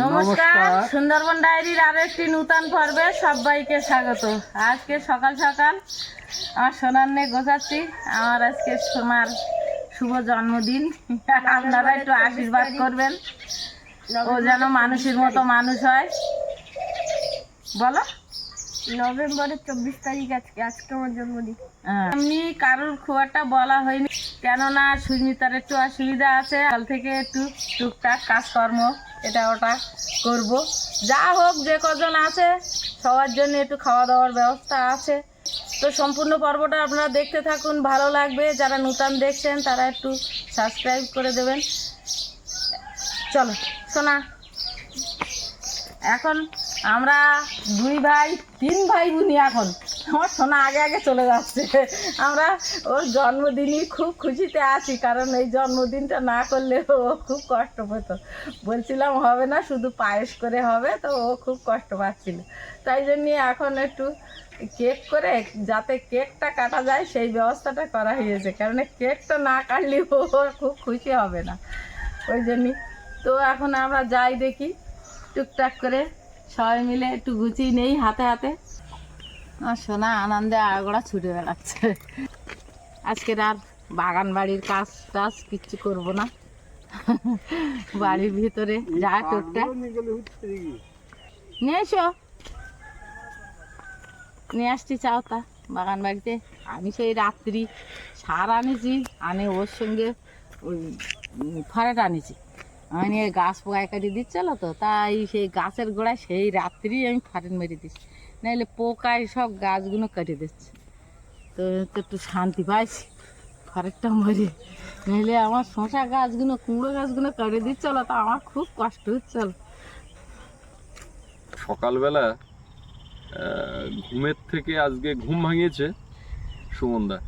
নমস্কার। সুন্দরবন ডায়েরির আরও একটি নূতন পর্বে সবাইকে স্বাগত। আজকে সকাল সকাল আমার সোনার নে গোছাচ্ছি আমার আজকে সোনার শুভ জন্মদিন। আপনারা একটু আশীর্বাদ করবেন। ও যেন মানুষের মতো মানুষ হয়। বলো। নভেম্বরের চব্বিশ তারিখ আজকে আজকে আমার জন্মদিন। হ্যাঁ। এমনি কারোর খুব একটা বলা হয়নি। কেননা সুস্মিতার একটু অসুবিধা আছে। কাল থেকে একটু টুকটাক কাজকর্ম এটা ওটা করব। যা হোক, যে কজন আছে, সবার জন্য একটু খাওয়া দাওয়ার ব্যবস্থা আছে। তো সম্পূর্ণ পর্বটা আপনারা দেখতে থাকুন, ভালো লাগবে। যারা নূতন দেখছেন, তারা একটু সাবস্ক্রাইব করে দেবেন। চলো শোনা এখন আমরা দুই ভাই, তিন ভাই বোনই এখন। আমার সোনা আগে আগে চলে যাচ্ছে। আমরা ওর জন্মদিনই খুব খুশিতে আছি, কারণ এই জন্মদিনটা না করলে ও খুব কষ্ট পেত। বলছিলাম, হবে না, শুধু পায়েস করে হবে। তো ও খুব কষ্ট পাচ্ছিল। তাই জন্য এখন একটু কেক করে, যাতে কেকটা কাটা যায়, সেই ব্যবস্থাটা করা হয়েছে। কারণ কেকটা না কাটলে ও খুব খুশি হবে না। ওই জন্যই তো এখন আমরা যাই দেখি, টুকটাক করে। সবাই মিলে একটু গুছিয়ে নেই হাতে হাতে। আর সোনা আনন্দে আগড়া ছুটে বেড়াচ্ছে। আজকের আর বাগান বাড়ির কাজ টাজ কিচ্ছু করব না। বাড়ির ভিতরে যা টুকটাক নিয়ে এসো। নিয়ে আসছি, চাও তা। বাগান বাড়িতে আমি সেই রাত্রি সার আনেছি, আনে ওর সঙ্গে ওই ফরেট আনেছি। আমি নিয়ে গাছ পোকায় কাটি দিচ্ছিল তো? তাই সেই গাছের গোড়ায় সেই রাত্রি আমি ফারেন মেরে দিচ্ছি। নাহলে পোকায় সব গাছগুলো কেটে দিচ্ছে। তো তো একটু শান্তি পাইছি। ফারেকটা মরে। নাহলে আমার শশা গাছগুলো, কুমড়ো গাছগুলো কেটে দিচ্ছিল তো আমার খুব কষ্ট হচ্ছিল সকালবেলা ঘুমের থেকে আজকে ঘুম ভাঙিয়েছে সুমনদা।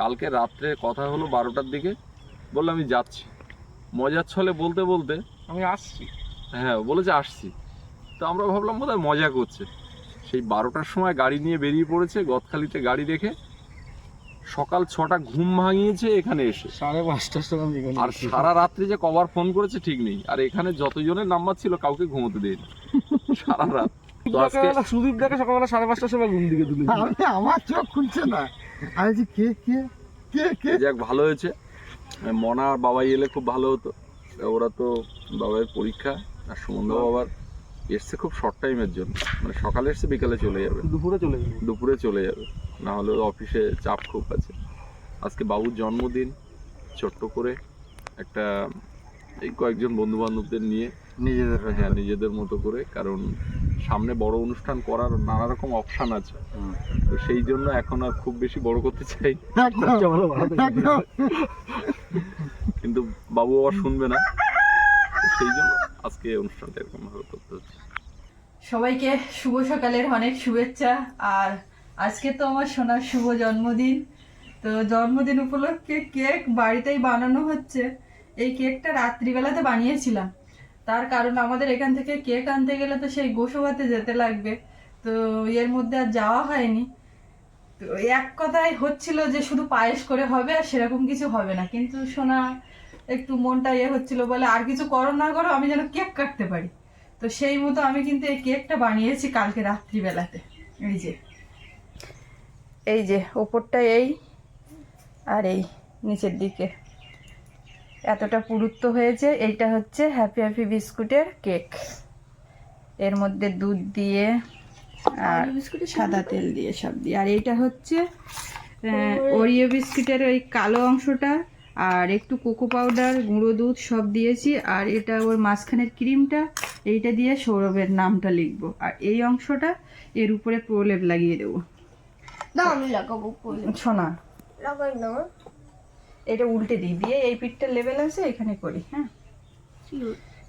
কালকে রাত্রে কথা হলো বারোটার দিকে। বলল আমি যাচ্ছি। মজার ছলে বলতে বলতে আমি আসছি। হ্যাঁ বলেছে আসছি। তো আমরা ভাবলাম বোধহয় মজা করছে। সেই বারোটার সময় গাড়ি নিয়ে বেরিয়ে পড়েছে গদখালিতে গাড়ি রেখে। সকাল ছটা ঘুম ভাঙিয়েছে এখানে এসে। সাড়ে পাঁচটার সময় আর সারা রাত্রি যে কবার ফোন করেছে ঠিক নেই। আর এখানে যতজনের নাম্বার ছিল কাউকে ঘুমোতে দেয়নি। সারা রাত। তো আজকে সুদীপ দেখে সকালবেলা সাড়ে পাঁচটার সময় ঘুম দিকে তুলে আমার চোখ খুলছে না। আমি কে কে কে কে? যাক ভালো হয়েছে। মনা আর বাবাই এলে খুব ভালো হতো। ওরা তো বাবাইয়ের পরীক্ষা আর সুমন্দা বাবার এসছে খুব শর্ট টাইমের জন্য। মানে সকালে এসছে বিকালে চলে যাবে। দুপুরে চলে যাবে। দুপুরে চলে যাবে। না হলে অফিসে চাপ খুব আছে। আজকে বাবুর জন্মদিন ছোট্ট করে একটা এই কয়েকজন বন্ধু বান্ধবদের নিয়ে নিজেদের হ্যাঁ নিজেদের মতো করে কারণ সামনে বড় অনুষ্ঠান করার নানা রকম অপশান আছে। তো সেই জন্য এখন আর খুব বেশি বড় করতে চাই কিন্তু বাবু আবার শুনবে না। সেই জন্য আজকে অনুষ্ঠানটা এরকম ভাবে করতে হচ্ছে। সবাইকে শুভ সকালের অনেক শুভেচ্ছা। আর আজকে তো আমার সোনার শুভ জন্মদিন। তো জন্মদিন উপলক্ষে কেক বাড়িতেই বানানো হচ্ছে। এই কেকটা রাত্রিবেলাতে বানিয়েছিলাম। তার কারণ আমাদের এখান থেকে কেক আনতে গেলে তো সেই গোসবাতে যেতে লাগবে। তো এর মধ্যে আর যাওয়া হয়নি। তো এক কথায় হচ্ছিল যে শুধু পায়েস করে হবে আর সেরকম কিছু হবে না। কিন্তু সোনা একটু মনটা ইয়ে হচ্ছিল, বলে আর কিছু করো না করো, আমি যেন কেক কাটতে পারি। তো সেই মতো আমি কিন্তু এই কেকটা বানিয়েছি কালকে রাত্রিবেলাতে। এই যে। এই যে, ওপরটা এই আর এই নিচের দিকে। এতটা পুরুত্ব হয়েছে এইটা হচ্ছে হ্যাপি হ্যাপি বিস্কুটের কেক এর মধ্যে দুধ দিয়ে আর বিস্কুটে সাদা তেল দিয়ে সব দিয়ে। আর এইটা হচ্ছে ওরিও বিস্কুটের ওই কালো অংশটা আর একটু কোকো পাউডার গুঁড়ো দুধ সব দিয়েছি। আর এটা ওর মাঝখানের ক্রিমটা এইটা দিয়ে সৌরভের নামটা লিখব। আর এই অংশটা এর উপরে প্রলেপ লাগিয়ে দেবো। শোনা। লাগাই না এটা উল্টে দিই। দিয়ে এই পিঠটার লেভেল আছে এখানে করি হ্যাঁ?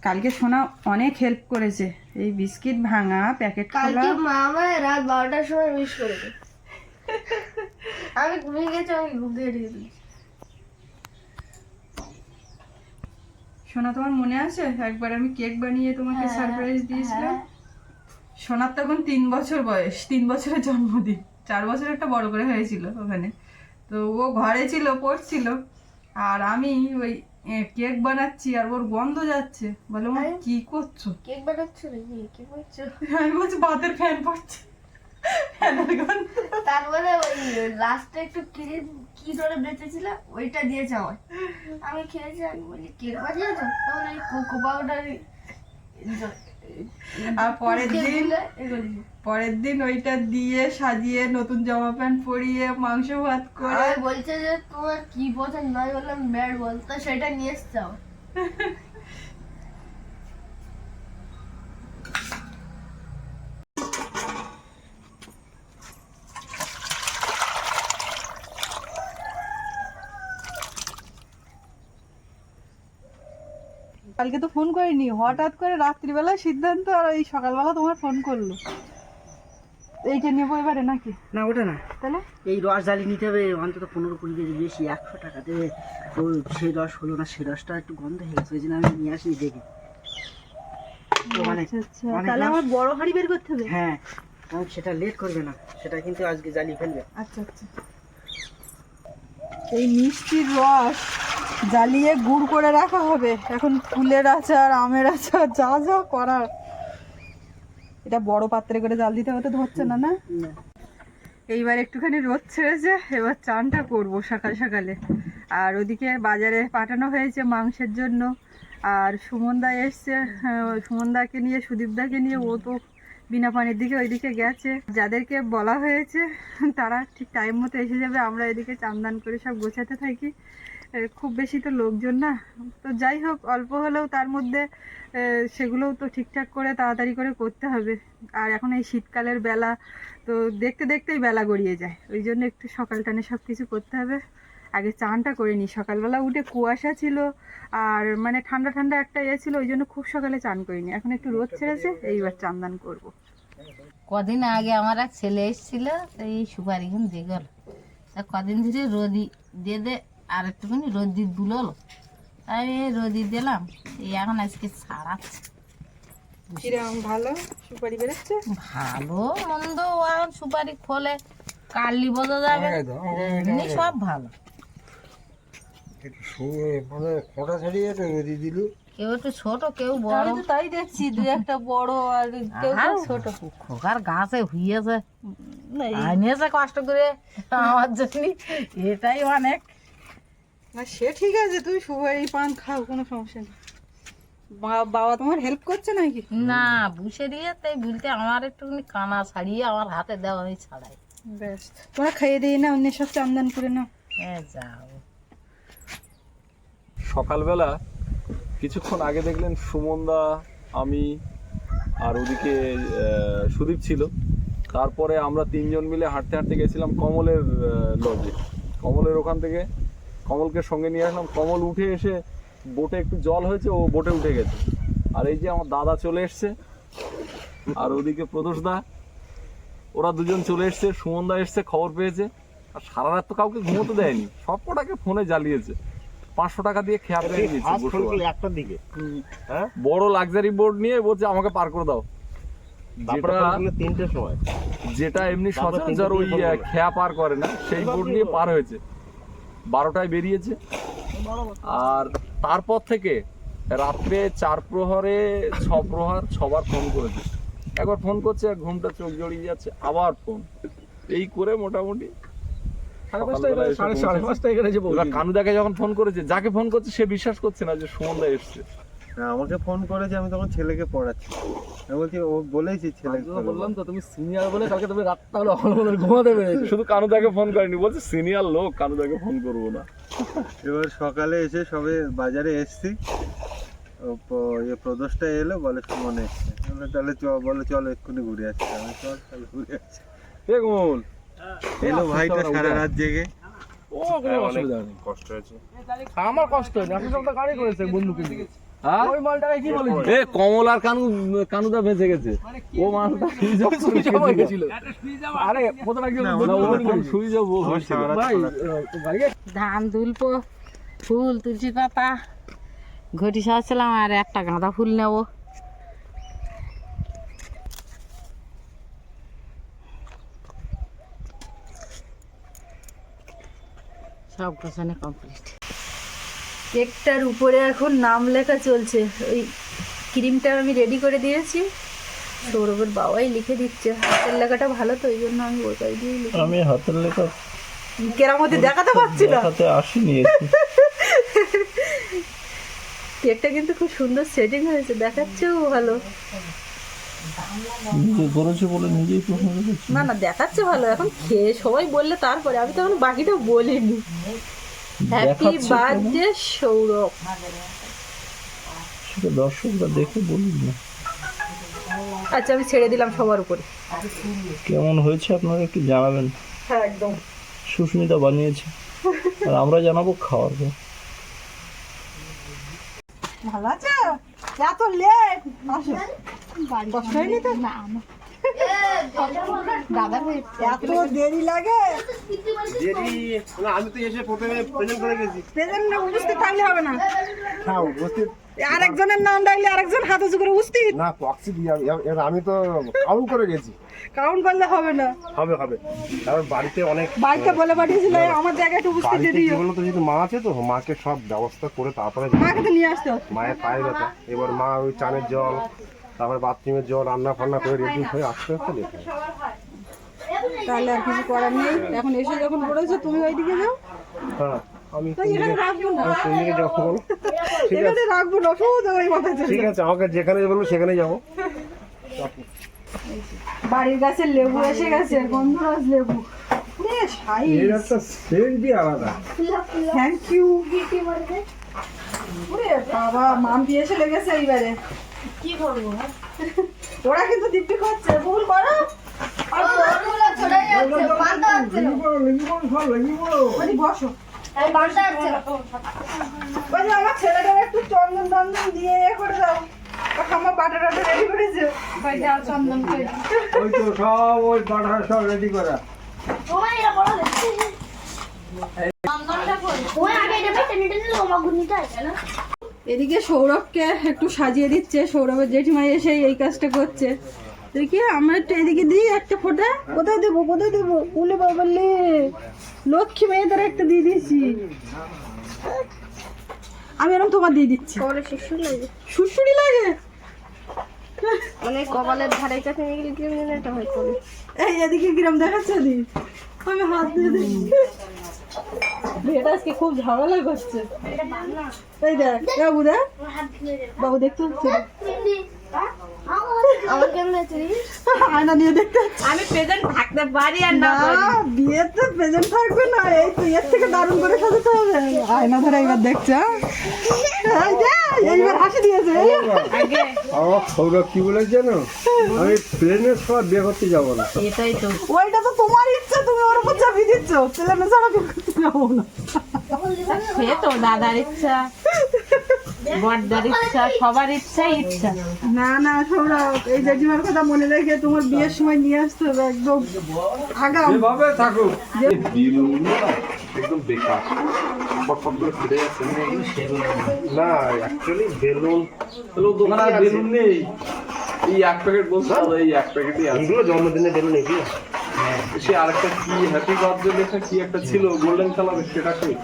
কালকে সোনা অনেক হেল্প করেছে। এই বিস্কিট ভাঙা প্যাকেট খোলা। কালকে মা আমায় রাত বারোটার সময় মিস করে আমি ঘুমিয়ে গেছি আমি ঘুম দিয়েছি। সোনা তোমার মনে আছে? একবার আমি কেক বানিয়ে তোমাকে হ্যাঁ, সারপ্রাইজ দিয়েছিলাম? সোনার তখন তিন বছর বয়স তিন বছরের জন্মদিন। চার বছর একটা বড় করে হয়েছিল ওখানে। তো ও ঘরে ছিল পড়ছিল। আর আমি ওই কেক বানাচ্ছি আর ওর গন্ধ যাচ্ছে। বলে মা কি করছ? কেক বানাচ্ছ নাকি? কি করছ? আমি বলছি ভাতের ফ্যান পড়ছে। তারপরে ওই লাস্টে একটু ক্রিম কি ধরে বেঁচেছিল ওইটা দিয়েছে আমার আমি খেয়েছি আমি বলি কেক বানিয়েছো? তখন এই কোকো পাউডার আর পরের দিন পরের দিন ওইটা দিয়ে সাজিয়ে নতুন জামা প্যান্ট পরিয়ে মাংস ভাত করে বলছে যে তোমার কি বোঝা নয় বললাম ব্যাট বল। তো সেটা নিয়ে এসছে। কালকে তো ফোন করিনি হঠাৎ করে রাত্রিবেলায় সিদ্ধান্ত আর এই সকালবেলা তোমার ফোন করল। এইটা নেব এবারে নাকি? না ওটা না। তাহলে? এই রস জ্বালিয়ে নিতে হবে অন্তত পনেরো কুড়ি কেজি বেশি একশো টাকা দেবে তো সেই রস হলো না সেই রসটা একটু গন্ধ হয়ে গেছে ওই জন্য আমি নিয়ে আসি দেখি। মানে আচ্ছা আচ্ছা। তাহলে আমার বড় হাড়ি বের করতে হবে? হ্যাঁ কারণ সেটা লেট করবে না সেটা কিন্তু আজকে জ্বালিয়ে ফেলবে। আচ্ছা আচ্ছা। এই মিষ্টির রস জ্বালিয়ে গুড় করে রাখা হবে। এখন ফুলের আচার আমের আচার যা যা করার। এটা বড় পাত্রে করে জাল দিতে হতে ধরছে না না? এইবার একটুখানি রোদ ছেড়েছে এবার চানটা করব সকাল সকালে। আর ওদিকে বাজারে পাঠানো হয়েছে মাংসের জন্য। আর সুমনদা এসছে হ্যাঁ, সুমনদাকে নিয়ে সুদীপদাকে নিয়ে ও তো বিনা পানির দিকে ওইদিকে গেছে। যাদেরকে বলা হয়েছে তারা ঠিক টাইম মতো এসে যাবে আমরা এদিকে চান্দান করে সব গোছাতে থাকি। খুব বেশি তো লোকজন না। তো যাই হোক, অল্প হলেও তার মধ্যে সেগুলোও তো ঠিকঠাক করে তাড়াতাড়ি করে করতে হবে। আর এখন এই শীতকালের বেলা, তো দেখতে দেখতেই বেলা গড়িয়ে যায়। ওই জন্য একটু সকাল টানে সব কিছু করতে হবে। আগে চানটা করে নিই। সকালবেলা উঠে কুয়াশা ছিল, আর মানে ঠান্ডা ঠান্ডা একটা ইয়ে ছিল, ওই জন্য খুব সকালে চান করিনি। এখন একটু রোদ ছেড়েছে, এইবার চান দান করব। কদিন আগে আমার এক ছেলে এসেছিল, এই সুপারি ঘুম দিয়ে গেল কদিন ধরে রোদি দিয়ে দে আর একটুখানি রোদি দুললো তাই রোদি দিলাম। এই এখন আজকে ছাড়াচ্ছে ভালো? সুপারি বেরোচ্ছে? ভালো মন্দ এখন সুপারি খোলে কালি বোঝা যাবে এমনি সব ভালো। মানে ছাড়িয়ে রোদি দিল। কেউ একটু ছোট কেউ বড়। তাই দেখছি দুই একটা বড় আর কেউ ছোট। খোকার গাছে হুইয়েছে। আনিয়েছে কষ্ট করে আমার জন্য এটাই অনেক। না সে ঠিক আছে তুই সুপারি পান খাও কোনো সমস্যা নেই। বা- বাবা তোমার হেল্প করছে নাকি? না বুসে দিয়ে তাই বলতে আমার একটুখানি কানা ছাড়িয়ে আমার হাতে দেওয়া আমি ছাড়াই। বেশ তোমরা খাইয়ে দিই না অন্য সব চান্দান করে নাও। হ্যাঁ যাও। সকালবেলা কিছুক্ষণ আগে দেখলেন সুমনদা আমি আর ওদিকে সুদীপ ছিল। তারপরে আমরা তিনজন মিলে হাঁটতে হাঁটতে গেছিলাম কমলের লজে। কমলের ওখান থেকে কমলকে সঙ্গে নিয়ে আসলাম। কমল উঠে এসে বোটে একটু জল হয়েছে ও বোটে উঠে গেছে। আর এই যে আমার দাদা চলে এসছে আর ওদিকে প্রদোষদা ওরা দুজন চলে এসছে সুমনদা এসছে খবর পেয়েছে। আর সারা রাত তো কাউকে ঘুমোতে দেয়নি সব কটাকে ফোনে জ্বালিয়েছে। পাঁচশো টাকা দিয়ে খেয়া পেয়ে দিয়েছে। একটার দিকে। বড় লাক্সারি বোর্ড নিয়ে বলছে আমাকে পার করে দাও। যেটা তিনটের সময়। যেটা এমনি সচরাচর ওই খেয়া পার করে না সেই বোর্ড নিয়ে পার হয়েছে। বারোটায় বেরিয়েছে। আর তারপর থেকে রাত্রে চার প্রহরে ছ প্রহর সবার ফোন করেছে। একবার ফোন করছে আর ঘুমটা চোখ জড়িয়ে যাচ্ছে আবার ফোন। এই করে মোটামুটি কানু। কানুদাকে যখন ফোন করেছে যাকে ফোন করছে সে বিশ্বাস করছে না যে সুমনদা এসছে। আমাকে ফোন করেছে আমি তখন ছেলেকে পড়াচ্ছি। আমি বলছি ও বলেছি ছেলে বললাম তো তুমি সিনিয়র বলে কালকে তুমি রাতটা হলো আমার মনে হয় ঘুমাতে পেরেছ। শুধু কানুদাকে ফোন করেনি বলছে সিনিয়র লোক কানুদাকে ফোন করব না। এবার সকালে এসে সবে বাজারে এসছি। ইয়ে প্রদোষটা এলো বলে সুমন এসছে। তাহলে চ বলে চলো এক্ষুনি ঘুরে আসছি আমি চল তাহলে ঘুরে আসছি দেখুন এলো ভাইটা সারা রাত জেগে। ও কোনো অসুবিধা নেই। কষ্ট হয়েছে। আমার কষ্ট হয়নি আসলে সব তো গাড়ি করেছে বন্ধুকে হ্যাঁ? ওই মালটাকে কি বলেছি এ কমল আর কানু কানুদা বেঁচে গেছে। ও মানুষটা সুইচ অফ করে সুইচ অফ হয়ে গেছিল। গেছিল আরে প্রথমে একজন না, না, বন্ধু ওর ফোন ফোন করেছে। সুইচ অফ হয়েছিল সারা রাত ভাই খোলা। আহ, গাড়ি ধান তুলবো ফুল তুলসী পাতা ঘটি সাজছিলাম আর একটা গাঁদা ফুল নেব। সব গোছানো কমপ্লিট কেকটার উপরে এখন নাম লেখা চলছে। ওই ক্রিমটা আমি রেডি করে দিয়েছি। সৌরভের বাবাই লিখে দিচ্ছে। হাতের লেখাটা ভালো তো ওই জন্য আমি ওটাই দিয়ে লিখে আমি হাতের লেখা কেরামতি দেখাতে পারছি না। দেখাতে আসিনি কেকটা কিন্তু খুব সুন্দর সেটিং হয়েছে দেখাচ্ছেও ভালো। নিজে করেছে বলে নিজেই না না দেখাচ্ছে ভালো। এখন খেয়ে সবাই বললে তারপরে। আমি তো এখন বাকিটা বলিনি। Happy birthday Sourav. সেটা দর্শকরা দেখে বলুন না। আচ্ছা আমি ছেড়ে দিলাম সবার উপরে। কেমন হয়েছে আপনারা একটু জানাবেন? হ্যাঁ একদম। সুস্মিতা বানিয়েছে। আর আমরা জানাব খাওয়ার পর ভালো আছে? এত লেট আসো। দাদা এত দেরি লাগে? আমি তো এসে প্রথমে প্রেজেন্ট করে গেছি। প্রেজেন্ট উপস্থিত থাকলে হবে না। হ্যাঁ উপস্থিত। আরেকজনের নাম ডাইলে আরেকজন হাত উঁচু করে উপস্থিত? না পক্সি দিয়ে এবার আমি তো কাউন্ট করে গেছি। কাউন্ট করলে হবে না। হবে হবে। কারণ বাড়িতে অনেক বাড়িতে বলে পাঠিয়েছিল আমার জায়গায় একটু উপস্থিত যেহেতু মা আছে তো মাকে সব ব্যবস্থা করে তারপরে মাকে তো নিয়ে আসতে হবে। মায়ের পায়ে ব্যথা। এবার মা ওই চানের জল তারপরে বাথরুমের জল রান্না ফান্না করে রেডি হয়ে আসতে আসতে তাহলে আর কিছু করার নেই। এখন এসে যখন পড়েছো তুমি ওইদিকে যাও। হ্যাঁ আমি ঠিক আছে। রাখব না শুধু ওই মাথায় ঠিক আছে আমাকে যেখানে বলব সেখানে যাব। বাড়ির লেবু এসে গেছে গন্ধরাজ লেবু। থ্যাংক ইউ বাবা মাম্পি এসে লেগেছে এইবারে। কি করব? ওরা কিন্তু দিব্যি খাচ্ছে ভুল করো। বসো। আমার ছেলেটার একটু চন্দন টন্দন দিয়ে করে দাও। আমার বাটা টাটা রেডি করেছে। চন্দন। ওই তো সব ওই বাটার সব রেডি করা। এরা ওই আগে এটা টেনে টেনে তোমার ঘুরনিতে আছে না? এদিকে সৌরভকে একটু সাজিয়ে দিচ্ছে সৌরভের জেঠিমাই এসে এই কাজটা করছে। দেখি আমরা একটু এদিকে দিই একটা ফোঁটা। কোথায় দেবো কোথায় দেবো? উলে বাবালে লক্ষ্মী মেয়েদের একটা দিয়ে দিয়েছি। আমি এরকম তোমার দিয়ে দিচ্ছি। শিশু লাগে। লাগে? মানে কপালের ধারে কাছে নিয়ে গেলে কিরম যেন একটা হয় এই এদিকে কিরম দেখাচ্ছে দি? আমি হাত দিয়ে দিচ্ছি মেয়েটা আজকে খুব ঝামেলা করছে। এই দেখ বাবু দেখ। বাবু দেখতে আয়না নিয়ে দেখতে আমি প্রেজেন্ট থাকতে পারি আর না বিয়েতে প্রেজেন্ট থাকবে না এই তো এর থেকে দারুণ করে সাজাতে হবে। আয়না ধরে এইবার দেখছে? এই যে, এইবার হাসি দিয়েছে। আমার সৌরভ কি বলেছে জানো? আমি প্লেনের সময় বিয়ে করতে যাব না। এটাই তো। ওইটা তো তোমার ইচ্ছা তুমি ওর উপর চাপিয়ে দিচ্ছ। প্লেনে ছাড়া বিয়ে করতে যাব না। সে তো দাদার ইচ্ছা। বড়দার ইচ্ছা সবার ইচ্ছাই ইচ্ছা। না না সৌরভ এই জেঠিমার কথা মনে রেখে তোমার বিয়ের সময় নিয়ে আসতে হবে একদম আগাম। থাকুক। একদম বেকার। ফট ফট করে ফিরে যাচ্ছে না। Actually balloon. দোকানে বেলুন নেই। এই এক প্যাকেট বলছো এই এক প্যাকেটই আছে। জন্মদিনে বেলুন এগুলো। সে আরেকটা কি হ্যাপি বার্থডে লেখা কি একটা ছিল গোল্ডেন কালারের সেটা কই?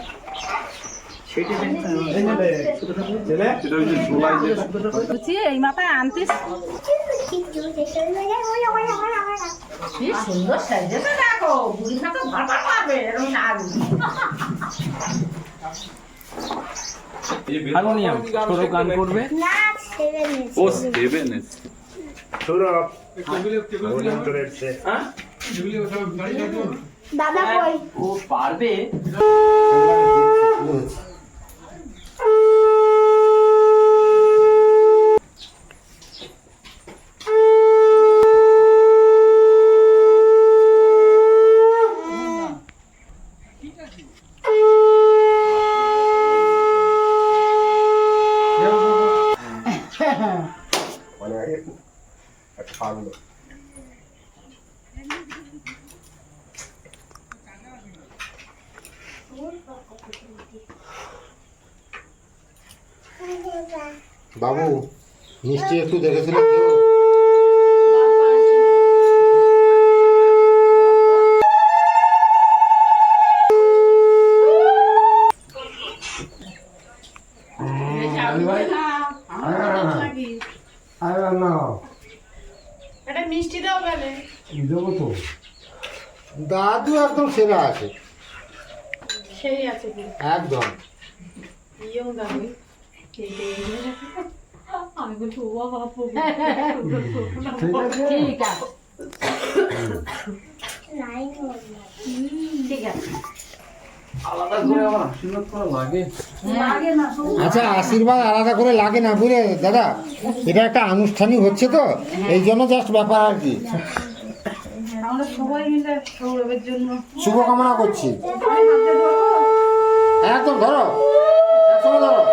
এই মাথায় আনতিস কি সুন্দর সাইজেছে দেখো বুড়ি তো ভাড়া পাবে এরকম না হারমোনিয়াম ছোট গান করবে ও সেভেন সৌরভ দাদা কই ও পারবে মানে একটা পারল বাবু মিষ্টি একটু দেখেছিল কেউ আর না একটা মিষ্টি দাও গেলে দেবো তো দাদু একদম সেরা আছে। সেই আছে কি একদম। ঠিক আছে। ঠিক আছে। ঠিক আছে। আলাদা করে আমার আশীর্বাদ করা লাগে? আচ্ছা আশীর্বাদ আলাদা করে লাগে না বুঝলে দাদা? এটা একটা আনুষ্ঠানিক হচ্ছে তো এই জন্য জাস্ট ব্যাপার আর কি। আমরা সবাই মিলে সৌরভের জন্য শুভকামনা করছি। একদম ধরো। একদম ধরো।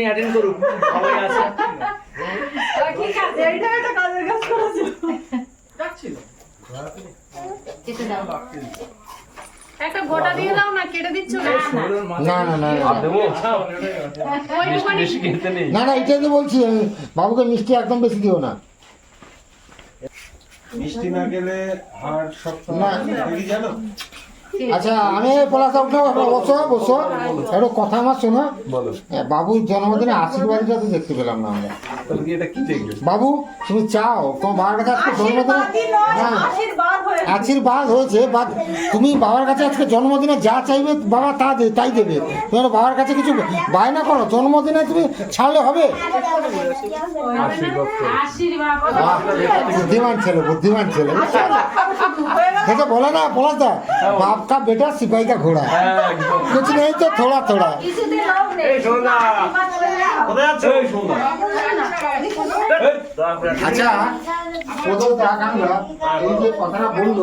জন্মদিনে অ্যাটেন্ড করুক। সবাই আছে। ঠিক আছে এইটা একটা কাজের কাজ করেছে কেটে দাও একটা গোটা দিয়ে দাও না কেটে দিচ্ছ না? না না না না। দেবো? বেশি বেশি কিনতে নেই। না না এটাই তো বলছি বাবুকে মিষ্টি একদম বেশি দিও না। মিষ্টি না গেলে শক্ত না। জানো? আচ্ছা আমি পলাশ বসো বসো। একটু কথা আমার শোনো। হ্যাঁ, বাবুর জন্মদিনে আশীর্বাদটা তো দেখতে পেলাম না আমরা। তাহলে কি এটা কি দেখবে বাবু তুমি চাও? তোমার বাবার কাছে আজকে জন্মদিনে হ্যাঁ। আশীর্বাদ হয়েছে। বা তুমি বাবার কাছে আজকে জন্মদিনে যা চাইবে বাবা তা দে তাই দেবে। তুমি একটু বাবার কাছে কিছু বায়না করো জন্মদিনে তুমি ছাড়লে হবে? বুদ্ধিমান ছেলে বুদ্ধিমান ছেলে। সেটা বলে না বলা দা বাপ आपका बेटा सिपाही का घोड़ा है। कुछ नहीं तो थोड़ा थोड़ा। আচ্ছা প্রথম দেখ আমরা এই যে কথাটা বলল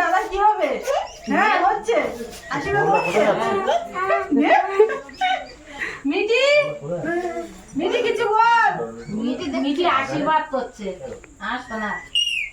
দাদা কি হবে? হ্যাঁ হচ্ছে। মিটি মিটি কিছু বল। মিটি মিটি আশীর্বাদ করছে। আসবে না।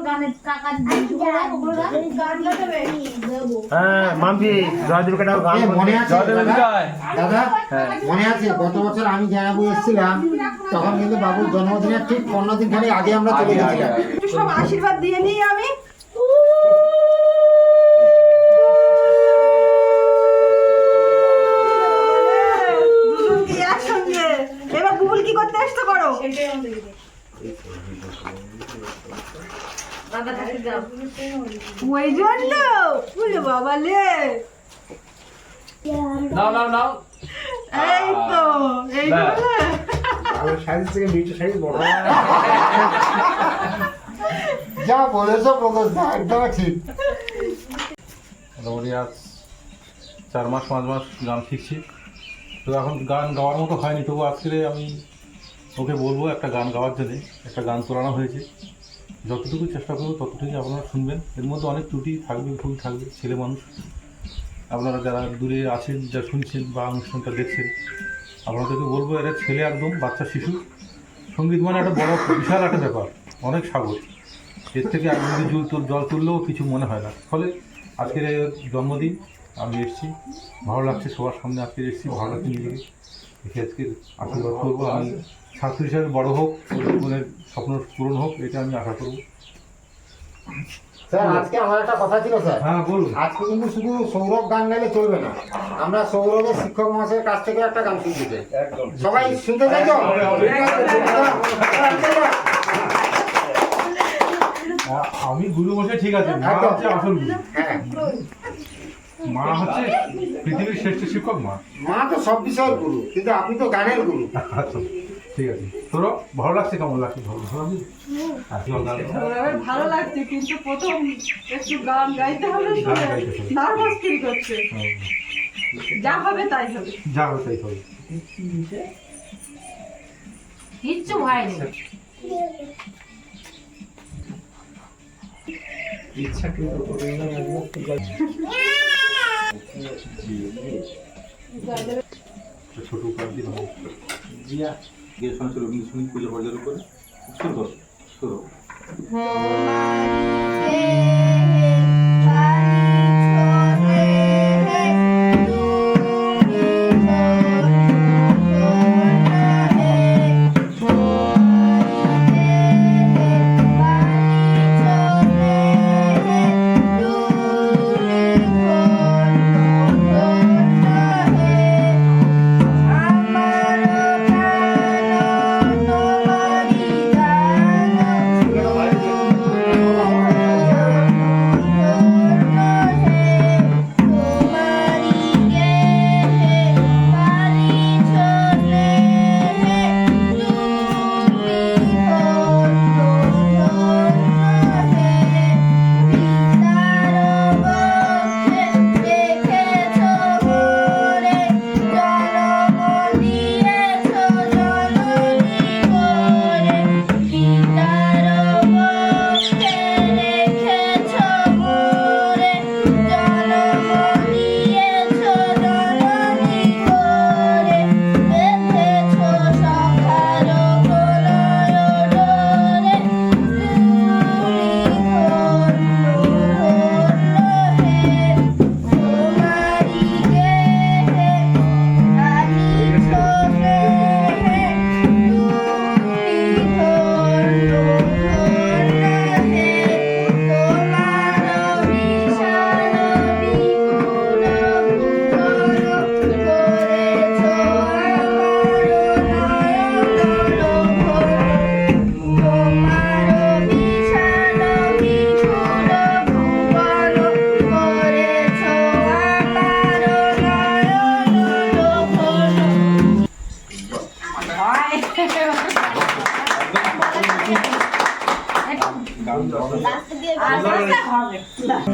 গাবে হ্যাঁ মাম্পি জয়দুলকে ডাক গান মনে আছে? দাদা? মনে আছে? গত বছর আমি জানাব এসেছিলাম তখন কিন্তু বাবুর জন্মদিনের ঠিক পনেরো দিন খানি আগে আমরা চলে গেছিলাম। একটু আশীর্বাদ দিয়ে নিই আমি দুজন কি একসঙ্গে এবার গুগল কি করতে আসতে করো ওই জন্য বলে বাবা লে। নাও নাও নাও। এই তো এই। বলে সাইজ থেকে মিটি সাইজ বড় যা বলেছ প্রদোষ দা একদম ঠিক। মোটামুটি আজ চার মাস পাঁচ মাস গান শিখছি। তো এখন গান গাওয়ার মতো হয়নি তবু আজকে আমি ওকে বলব একটা গান গাওয়ার জন্যে একটা গান তোলানো হয়েছে। যতটুকু চেষ্টা করব, ততটুকুই আপনারা শুনবেন। এর মধ্যে অনেক ত্রুটি থাকবে, ভুল থাকবে, ছেলে মানুষ। আপনারা যারা দূরে আছেন, যা শুনছেন বা অনুষ্ঠানটা দেখছেন, আপনাদেরকে বলব, এরা ছেলে একদম, বাচ্চা শিশু। সংগীত মানে একটা বড়, বিশাল একটা ব্যাপার, অনেক সাগর। এর থেকে এক নদী জল তুল, জল তুললেও কিছু মনে হয় না। ফলে আজকের জন্মদিন, আমি এসেছি, ভালো লাগছে সবার সামনে আজকে এসেছি, ভালো লাগছে নিজেকে। আজকে আশীর্বাদ করব, আমি ছাত্র হিসাবে বড় হোক জীবনের স্বপ্ন পূরণ হোক এটা আমি আশা করব। স্যার আজকে আমার একটা কথা ছিল স্যার। হ্যাঁ বলুন। আজকে কিন্তু শুধু সৌরভ গান গাইলে চলবে না। আমরা সৌরভের শিক্ষক মহাশয়ের কাছ থেকে একটা গান শুনতে চাই। সবাই শুনতে চাই তো আ- আমি গুরু বসে ঠিক আছে। মা হচ্ছে আসল গুরু। হ্যাঁ। মা হচ্ছে পৃথিবীর শ্রেষ্ঠ শিক্ষক মা। মা তো সব বিষয়ের গুরু কিন্তু আপনি তো গানের গুরু। আচ্ছা। ঠিক আছে। তোরও ভালো লাগছে কেমন লাগছে? ভালো ভালো লাগছে? আজকে ভালো লাগছে কিন্তু প্রথম একটু গান গাইতে হবে। নার্ভাস ফিল করছে। যা হবে তাই হবে। যা হবে তাই হবে। কিচ্ছু হয়নি ইচ্ছা কিন্তু ছোট ভালো জিয়া। গিয়ে সমস্ত রবীন্দ্রসঙ্গীত পূজা পর্যালোচনা করে করো।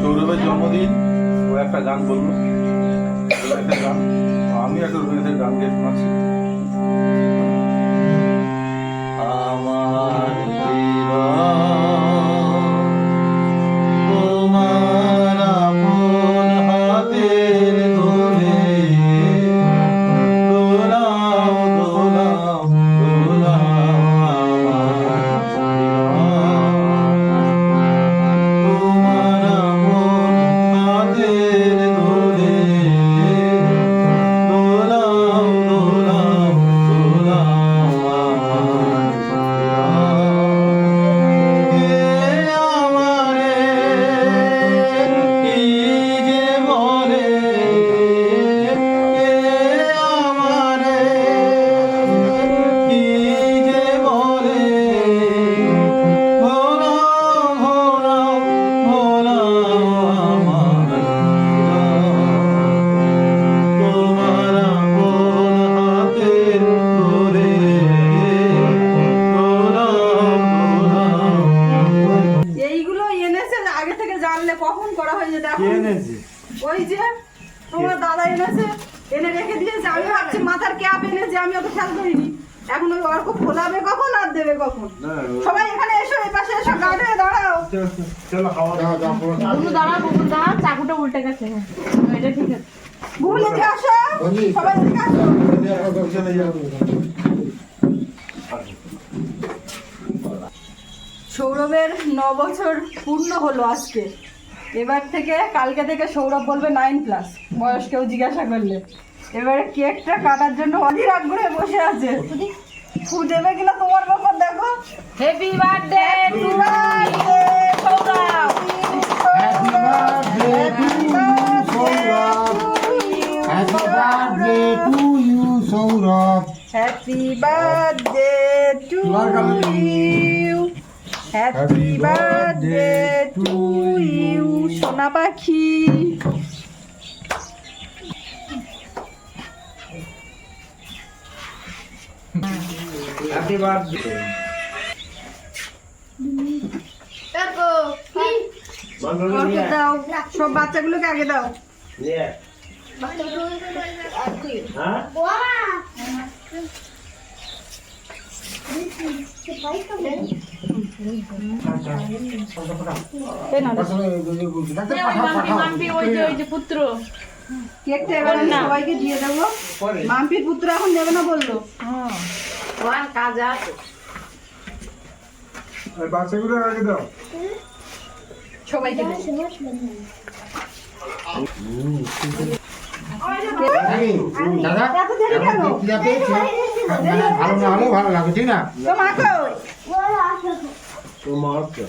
সৌরভের জন্মদিন ও একটা গান বলব একটা গান। আমি একটা রবীন্দ্রের গান দিয়ে শোনাচ্ছি। চাকুটা এটা ঠিক আছে। ভুল এদিকে আসো সবাই এদিকে আসো। সৌরভের ন বছর পূর্ণ হলো আজকে। এবার থেকে কালকে থেকে সৌরভ বলবে নাইন প্লাস বয়স কেউ জিজ্ঞাসা করলে। এবারে কেকটা কাটার জন্য অধীর আগ্রহে বসে আছে। ফু দেবে কিনা তোমার ব্যাপার দেখো। Happy birthday to Sourav. Happy birthday to you Sourav happy birthday to you happy birthday to you সোনা পাখি। হ্যাপি বার্থডে সব বাচ্চাগুলোকে আগে দাও। পুত্র কেকটা এবার আমি সবাইকে দিয়ে দেবো মাম্পির পুত্র এখন নেবে না বলল ওয়ান কাজ আছে সবাইকে দেবো দাদা মানে ভালো না হলেও ভালো লাগে ঠিক না? তো মা কই? তোর মা হচ্ছে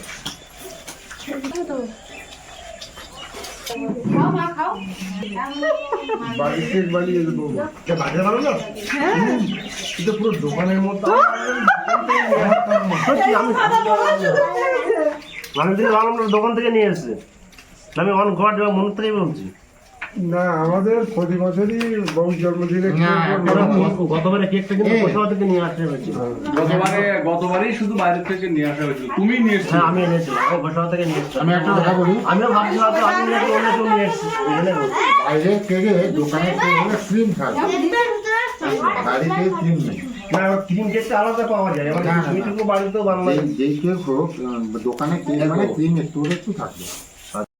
বাড়ি কেক বানিয়ে দেবো বাজার ভালো না এটা পুরো দোকানের মতো আমি দোকান থেকে নিয়ে এসেছে আমি অন ঘর মনে থেকে বলছি। না আমাদের প্রতি বছরই বউ জন্মদিনে গতবারে কেকটা কিন্তু কোথাও থেকে নিয়ে আসতে হয়েছিল। গতবারে গতবারই শুধু বাইরে থেকে নিয়ে আসা হয়েছিল। তুমি নিয়ে। হ্যাঁ আমি এনেছিলাম কোথাও থেকে নিয়ে এসেছি আমি একটা কথা বলি। আমিও ভাবছি হয়তো আমি নাকি অন্য কেউ নিয়ে এসেছি। বাইরে কেকে কেক ক্রিম থাকে বাড়িতে ক্রিম নেই। না ক্রিম কেকটা আলাদা পাওয়া যায়। বাড়িতেও বানানো যেই যেই কেক হোক দোকানে মানে ক্রিম একটু একটু থাকবে।